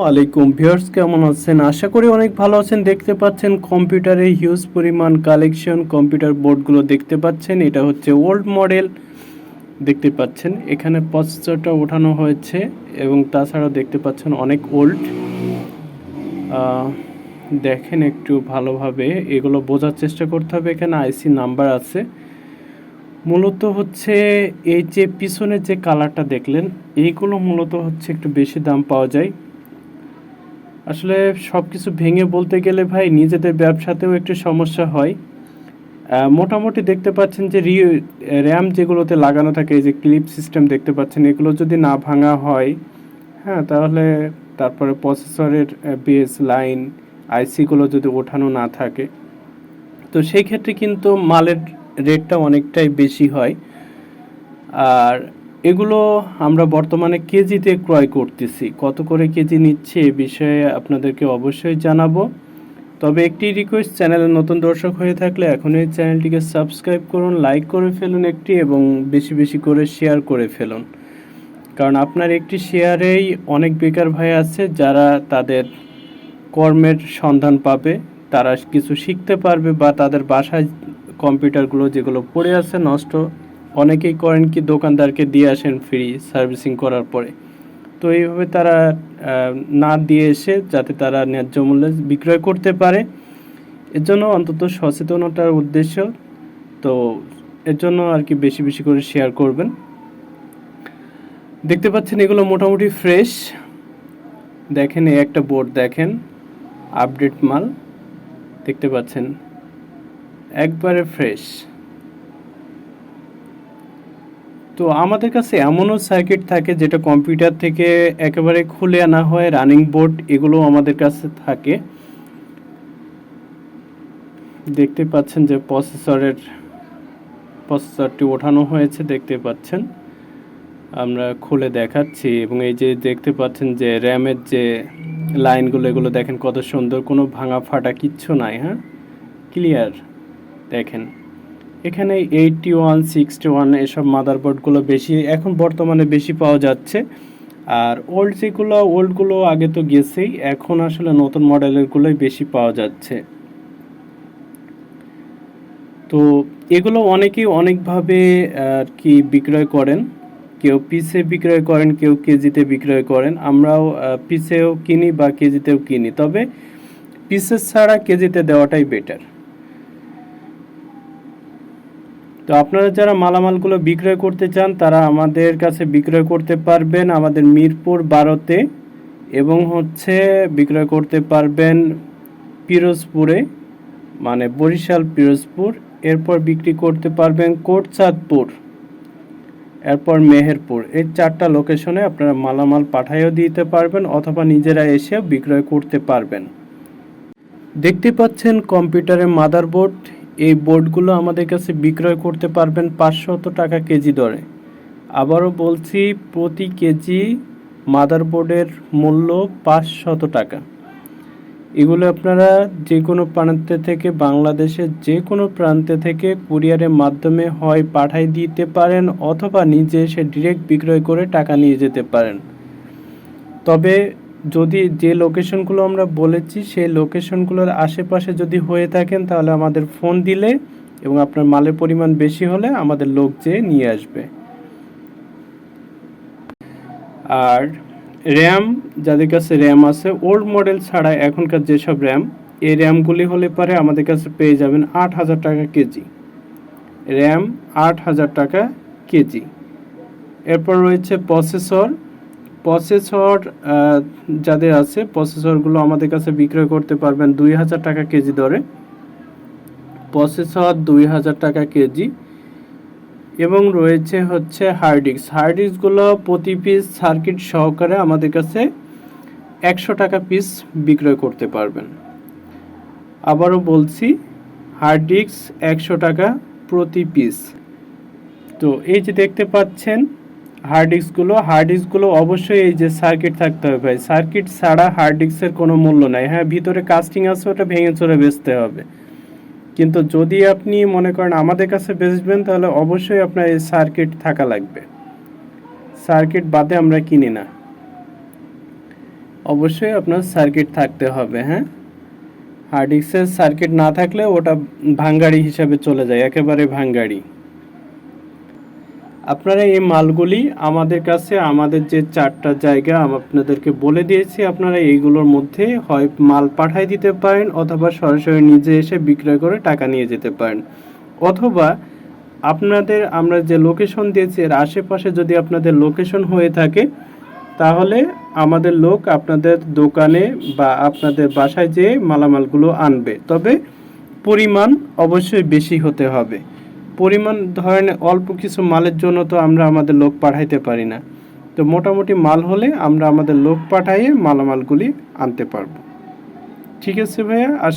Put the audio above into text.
ওয়ালাইকুম ভিউয়ার্স, কেমন আছেন? আশা করি অনেক ভালো আছেন। দেখতে পাচ্ছেন কম্পিউটারে হিউজ পরিমাণ কালেকশন কম্পিউটার বোর্ডগুলো দেখতে পাচ্ছেন। এটা হচ্ছে ওল্ড মডেল দেখতে পাচ্ছেন। এখানে প্রসেসরটা ওঠানো হয়েছে এবং তাছাড়াও দেখতে পাচ্ছেন অনেক ওল্ড দেখেন একটু ভালোভাবে। এগুলো বোঝার চেষ্টা করতে হবে। এখানে আইসি নাম্বার আছে। মূলত হচ্ছে এই যে পিছনে যে কালারটা দেখলেন, এইগুলো মূলত হচ্ছে একটু বেশি দাম পাওয়া যায়। আসলে সব কিছু ভেঙে বলতে গেলে ভাই, নিজেদের ব্যবসাতেও একটু সমস্যা হয়। মোটামুটি দেখতে পাচ্ছেন যে রি র্যাম যেগুলোতে লাগানো থাকে, এই যে ক্লিপ সিস্টেম দেখতে পাচ্ছেন, এগুলো যদি না ভাঙা হয় হ্যাঁ তাহলে তারপরে প্রসেসরের বেস লাইন আইসিগুলো যদি ওঠানো না থাকে। তো সেই ক্ষেত্রে কিন্তু মালের রেটটা অনেকটাই বেশি হয়। আর এগুলো আমরা বর্তমানে কেজিতে ক্রয় করতেছি। কত করে কেজি নিচ্ছে এ বিষয়ে আপনাদেরকে অবশ্যই জানাব। তবে একটি রিকোয়েস্ট চ্যানেলে নতুন দর্শক হয়ে থাকলে এখন এই চ্যানেলটিকে সাবস্ক্রাইব করুন লাইক করে ফেলুন একটি এবং বেশি বেশি করে শেয়ার করে ফেলুন। কারণ আপনার একটি শেয়ারেই অনেক বেকার ভাই আছে যারা তাদের কর্মের সন্ধান পাবে, তারা কিছু শিখতে পারবে বা তাদের বাসায় কম্পিউটারগুলো যেগুলো পড়ে আছে নষ্ট অনেকেই করেন কি দোকানদারকে দিয়ে আসেন ফ্রি সার্ভিসিং করার পরে। তো এইভাবে তারা না দিয়ে এসে যাতে তারা ন্যায্য মূল্যে বিক্রয় করতে পারে। এর জন্য অন্তত সচেতনতার উদ্দেশ্য। তো এর জন্য আর কি বেশি বেশি করে শেয়ার করবেন। দেখতে পাচ্ছেন এগুলো মোটামুটি ফ্রেশ দেখেন, এই একটা বোর্ড দেখেন আপডেট মাল। দেখতে পাচ্ছেন, একবারে ফ্রেশ তো আমাদের কাছে এমনও সার্কিট থাকে যেটা কম্পিউটার থেকে একেবারে খুলে আনা হয় রানিং বোর্ড এগুলো আমাদের কাছে থাকে। দেখতে পাচ্ছেন যে প্রসেসরের প্রসেসরটি ওঠানো হয়েছে, দেখতে পাচ্ছেন। আমরা খুলে দেখাচ্ছি এবং এই যে দেখতে পাচ্ছেন যে র্যামের যে লাইনগুলো এগুলো দেখেন কত সুন্দর, কোনো ভাঙা ফাটা কিচ্ছু নাই হ্যাঁ? ক্লিয়ার দেখেন। এখানে এইটটি ওয়ান সিক্সটি ওয়ান এসব মাদারবোর্ডগুলো বেশি, এখন বর্তমানে বেশি পাওয়া যাচ্ছে। আর ওল্ড যেগুলো ওল্ডগুলো আগে তো গেছেই, এখন আসলে নতুন মডেলেরগুলোই বেশি পাওয়া যাচ্ছে। তো এগুলো অনেকেই অনেকভাবে, আর কি বিক্রয় করেন। কেউ পিসে বিক্রয় করেন, কেউ কেজিতে বিক্রয় করেন। আমরাও পিসেও কিনি বা কেজিতেও কিনি। তবে পিসের ছাড়া কেজিতে দেওয়াটাই বেটার তো আপনারা যারা মালামালগুলো বিক্রয় করতে চান, তারা আমাদের কাছে বিক্রয় করতে পারবেন আমাদের মিরপুর বারোতে এবং হচ্ছে বিক্রয় করতে পারবেন পিরোজপুরে মানে বরিশাল পিরোজপুর। এরপর বিক্রি করতে পারবেন কোটচাঁদপুর, এরপর মেহেরপুর। এই চারটা লোকেশনে আপনারা মালামাল পাঠাইও দিতে পারবেন অথবা নিজেরা এসে বিক্রয় করতে পারবেন। দেখতে পাচ্ছেন কম্পিউটারের মাদারবোর্ড এই বোর্ডগুলো আমাদের কাছে বিক্রয় করতে পারবেন পাঁচশত টাকা কেজি দরে। আবারও বলছি, প্রতি কেজি মাদারবোর্ডের মূল্য পাঁচশত টাকা। এগুলো আপনারা যে কোনো প্রান্তে থেকে, বাংলাদেশের যে কোনো প্রান্তে থেকে কুরিয়ারের মাধ্যমে হয় পাঠাই দিতে পারেন অথবা নিজে এসে ডিরেক্ট বিক্রয় করে টাকা নিয়ে যেতে পারেন। তবে যদি যে লোকেশনগুলো আমরা বলেছি, সেই লোকেশনগুলোর আশেপাশে যদি হয়ে থাকেন, তাহলে আমাদের ফোন দিলে এবং আপনার মালের পরিমাণ বেশি হলে আমাদের লোক যেয়ে নিয়ে আসবে। আর র্যাম যাদের কাছে র্যাম আছে ওল্ড মডেল ছাড়া এখনকার যেসব র্যাম এই র্যামগুলি হলে পরে আমাদের কাছে পেয়ে যাবেন আট হাজার টাকা কেজি। র্যাম আট হাজার টাকা কেজি। এরপর রয়েছে প্রসেসর প্রসেসর যাদের আছে প্রসেসরগুলো আমাদের কাছে বিক্রয় করতে পারবেন দুই হাজার টাকা কেজি দরে। প্রসেসর দুই হাজার টাকা কেজি এবং রয়েছে হচ্ছে হার্ড ডিস্ক হার্ড ডিস্কগুলো প্রতি পিস সার্কিট সহকারে আমাদের কাছে একশো টাকা পিস বিক্রয় করতে পারবেন। আবারও বলছি হার্ড ডিস্ক একশো টাকা প্রতি পিস তো এই যে দেখতে পাচ্ছেন হার্ড ডিস্কগুলো হার্ড ডিস্কগুলো অবশ্যই এই যে সার্কিট থাকতে হবে ভাই। সার্কিট ছাড়া হার্ড ডিস্কের কোনো মূল্য নাই। হ্যাঁ ভিতরে কাস্টিং আছে, ওটা ভেঙে চড়ে বেচতে হবে। কিন্তু যদি আপনি মনে করেন আমাদের কাছে বেচবেন, তাহলে অবশ্যই আপনার এই সার্কিট থাকা লাগবে। সার্কিট বাদে আমরা কিনি না। অবশ্যই আপনার সার্কিট থাকতে হবে হ্যাঁ? হার্ড ডিস্কের সার্কিট না থাকলে ওটা ভাঙ্গাড়ি হিসাবে চলে যায়, একেবারে ভাঙ্গাড়ি আপনারা এই মালগুলি আমাদের কাছে, আমাদের যে চারটা জায়গা আপনাদেরকে বলে দিয়েছি, আপনারা এইগুলোর মধ্যে হয় মাল পাঠাই দিতে পারেন অথবা সরাসরি নিজে এসে বিক্রয় করে টাকা নিয়ে যেতে পারেন। অথবা আপনাদের আমরা যে লোকেশন দিয়েছি, এর আশেপাশে যদি আপনাদের লোকেশন হয়ে থাকে, তাহলে আমাদের লোক আপনাদের দোকানে বা আপনাদের বাসায় যেয়ে মালামালগুলো আনবে। তবে পরিমাণ অবশ্যই বেশি হতে হবে। পরিমাণ ধরেন অল্প কিছু মালের জন্য তো আমরা আমাদের লোক পাঠাইতে পারি না। তো মোটামুটি মাল হলে আমরা আমাদের লোক পাঠাইয়ে মালামালগুলি আনতে পারব। ঠিক আছে ভাইয়া?